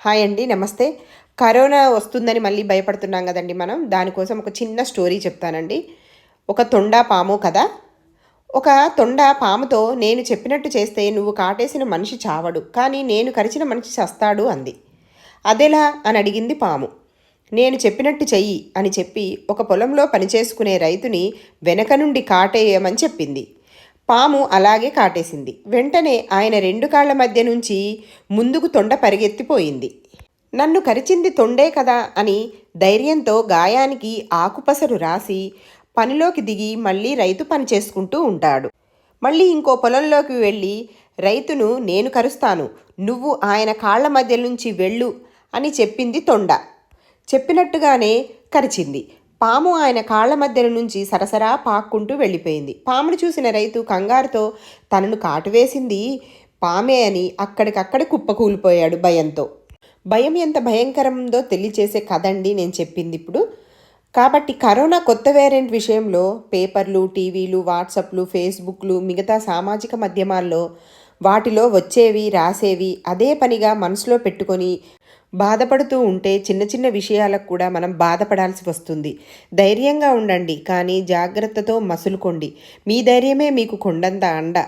Hi అండి నమస్తే. Corona వస్తుందని మళ్ళీ భయపడుతున్నాం కదండి మనం. దానికోసం ఒక చిన్న స్టోరీ చెప్తానండి. ఒక తొండ పాము కదా? ఒక తొండ పాముతో నేను చెప్పినట్టు చేస్తే నువ్వు కాటేసిన మనిషి చావడు కానీ నేను కరిచిన మనిషి చస్తాడు అంది. అదెలా అని అడిగింది పాము. నేను చెప్పినట్టు చెయ్యి అని చెప్పి ఒక పొలంలో పనిచేసుకునే రైతుని వెనక నుండి కాటేయమని చెప్పింది. పాము అలాగే కాటేసింది. వెంటనే ఆయన రెండు కాళ్ళ మధ్య నుంచి ముందుకు తొండ పరిగెత్తిపోయింది. నన్ను కరిచింది తొండే కదా అని ధైర్యంతో గాయానికి ఆకుపసరు రాసి పనిలోకి దిగి మళ్ళీ రైతు పని చేసుకుంటూ ఉంటాడు. మళ్ళీ ఇంకో పొలంలోకి వెళ్ళి రైతును నేను కరుస్తాను నువ్వు ఆయన కాళ్ళ మధ్య నుంచి వెళ్ళు అని చెప్పింది తొండ. చెప్పినట్టుగానే కరిచింది. పాము ఆయన కాళ్ళ మధ్యన నుంచి సరసరా పాక్కుంటూ వెళ్ళిపోయింది. పామును చూసిన రైతు కంగారుతో తనను కాటువేసింది పామే అని అక్కడికక్కడ కుప్పకూలిపోయాడు భయంతో. భయం ఎంత భయంకరందో తెలియచేసే కదండి నేను చెప్పింది ఇప్పుడు. కాబట్టి కరోనా కొత్త వేరియంట్ విషయంలో పేపర్లు టీవీలు వాట్సాప్లు ఫేస్బుక్లు మిగతా సామాజిక మాధ్యమాల్లో వాటిలో వచ్చేవి రాసేవి అదే పనిగా మనసులో పెట్టుకొని బాధపడుతూ ఉంటే చిన్న చిన్న విషయాలకు కూడా మనం బాధపడాల్సి వస్తుంది. ధైర్యంగా ఉండండి కానీ జాగ్రత్తతో మసులుకోండి. మీ ధైర్యమే మీకు కొండంత అండ.